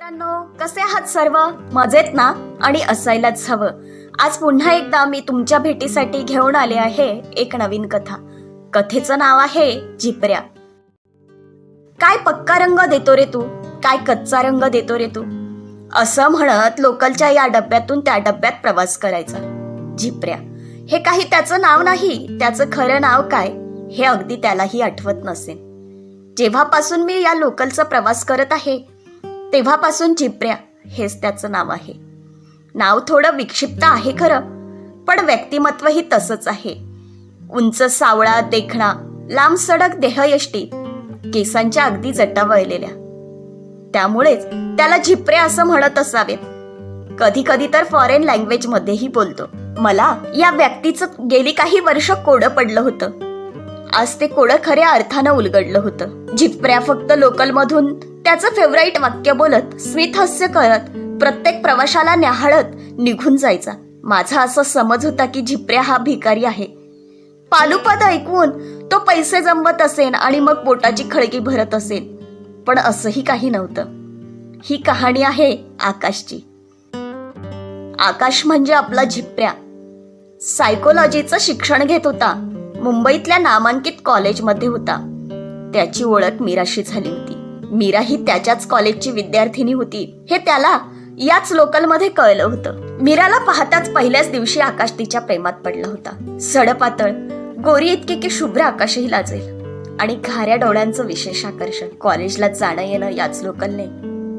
मित्रांनो कसे आहात सर्व? मजेत ना? आणि असायलाच हवं. आज पुन्हा एकदा मी तुमच्या भेटीसाठी घेऊन आले आहे एक नवीन कथा. कथेचं नाव आहे जिपऱ्या काय पक्का रंग देतो रे तू? काय कच्चा रंग देतो रे तू? असं म्हणत लोकलच्या या डब्यातून त्या डब्यात प्रवास करायचा. झिपऱ्या. हे काही त्याचं नाव नाही त्याचं खरं नाव काय? हे अगदी त्यालाही आठवत नसेल. जेव्हापासून मी या लोकलचा प्रवास करत आहे तेव्हापासून झिपऱ्या हेच त्याचं नाव आहे. नाव थोडं विक्षिप्त आहे खरं पण व्यक्तिमत्वही तसंच आहे. उंच सावळा देखणा लांब सडक देहयष्टी केसांच्या अगदी जटा वळलेल्या त्यामुळेच त्याला झिपरे असं म्हणत असावेत. कधी कधी तर फॉरेन लँग्वेज मध्येही बोलतो. मला या व्यक्तीचं गेली काही वर्ष कोडं पडलं होतं. आज ते कोडं खऱ्या अर्थानं उलगडलं होतं. झिपऱ्या फक्त लोकलमधून त्याचं फेवराईट वाक्य बोलत स्मित हास्य करत प्रत्येक प्रवाशाला न्याहाळत निघून जायचा. माझा असा समज होता की झिपऱ्या हा भिकारी आहे. पालुपद ऐकून तो पैसे जमवत असेल आणि मग पोटाची खळगी भरत असेल पण असंही काही नव्हतं. ही कहाणी आहे आकाशची. आकाश म्हणजे आपला झिपऱ्या सायकोलॉजीचं शिक्षण घेत होता. मुंबईतल्या नामांकित कॉलेजमध्ये होता. त्याची ओळख मीराशी झाली होती. मीरा ही त्याच्याच कॉलेजची विद्यार्थिनी होती. हे त्याला याच लोकलमध्ये कळलं होतं. मीराला पाहताच पहिल्याच दिवशी आकाश तिच्या प्रेमात पडला होता. सडपातळ गोरी इतकी की शुभ्र आकाशही लाजेल. आणि घाऱ्या डोळ्यांचं विशेष आकर्षण कॉलेजला जाणं येणं याच लोकलने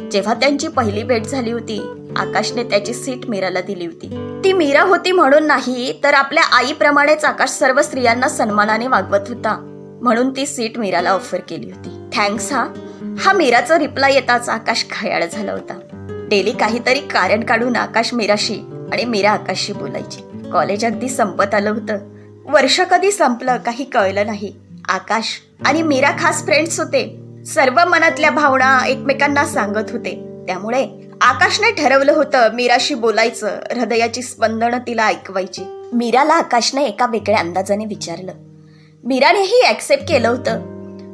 जेव्हा त्यांची पहिली भेट झाली होती आकाशने त्याची सीट मीराला दिली होती. ती मीरा होती म्हणून नाही तर आपल्या आईप्रमाणेच आकाश सर्व स्त्रियांना सन्मानाने वागवत होता. म्हणून ती सीट मीराला ऑफर केली होती. थँक्स हा. हा मीराचा रिप्लाय येताच आकाश खयाळ झाला होता. डेली काहीतरी कारण काढून आकाश मीराशी आणि मीरा आकाशशी बोलायची. कॉलेज अगदी संपत आलं होतं. वर्ष कधी संपलं काही कळलं नाही. आकाश आणि मीरा खास फ्रेंड्स होते. सर्व मनातल्या भावना एकमेकांना सांगत होते. त्यामुळे आकाशने ठरवलं होतं मीराशी बोलायचं हृदयाची स्पंदनं तिला ऐकवायची. मीराला आकाशने एका वेगळ्या अंदाजाने विचारलं. मीरानेही ऍक्सेप्ट केलं होतं.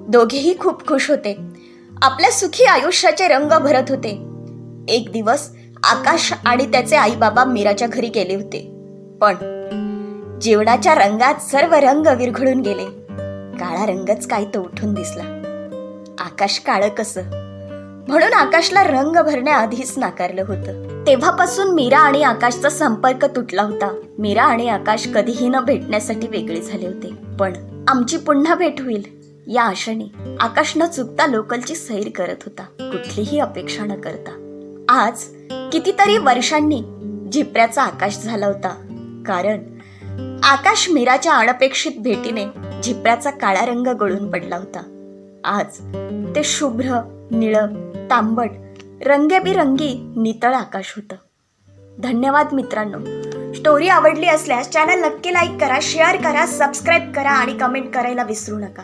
दोघेही खूप खुश होते. आपल्या सुखी आयुष्याचे रंग भरत होते. एक दिवस आकाश आणि त्याचे आई बाबा मीराच्या घरी गेले होते. पण जीवनाच्या रंगात सर्व रंग विरघळून गेले. काळा रंगच काय तो उठून दिसला. आकाश काळं कसं? म्हणून आकाशला रंग भरण्याआधीच नाकारलं होतं. तेव्हापासून मीरा आणि आकाशचा संपर्क तुटला होता. मीरा आणि आकाश कधीही न भेटण्यासाठी वेगळे झाले होते. पण आमची पुन्हा भेट होईल. या आशेने आकाश न चुकता लोकलची सैर करत होता. कुठलीही अपेक्षा न करता. आज कितीतरी वर्षांनी झिपऱ्याचा आकाश झाला होता. कारण आकाश मीराच्या अनपेक्षित भेटीने झिपऱ्याचा काळा रंग गळून पडला होता. आज ते शुभ्र निळ तांबट रंगेबिरंगी नितळ आकाश होतं. धन्यवाद मित्रांनो. स्टोरी आवडली असल्यास चॅनल नक्की लाईक करा शेअर करा सबस्क्राईब करा आणि कमेंट करायला विसरू नका.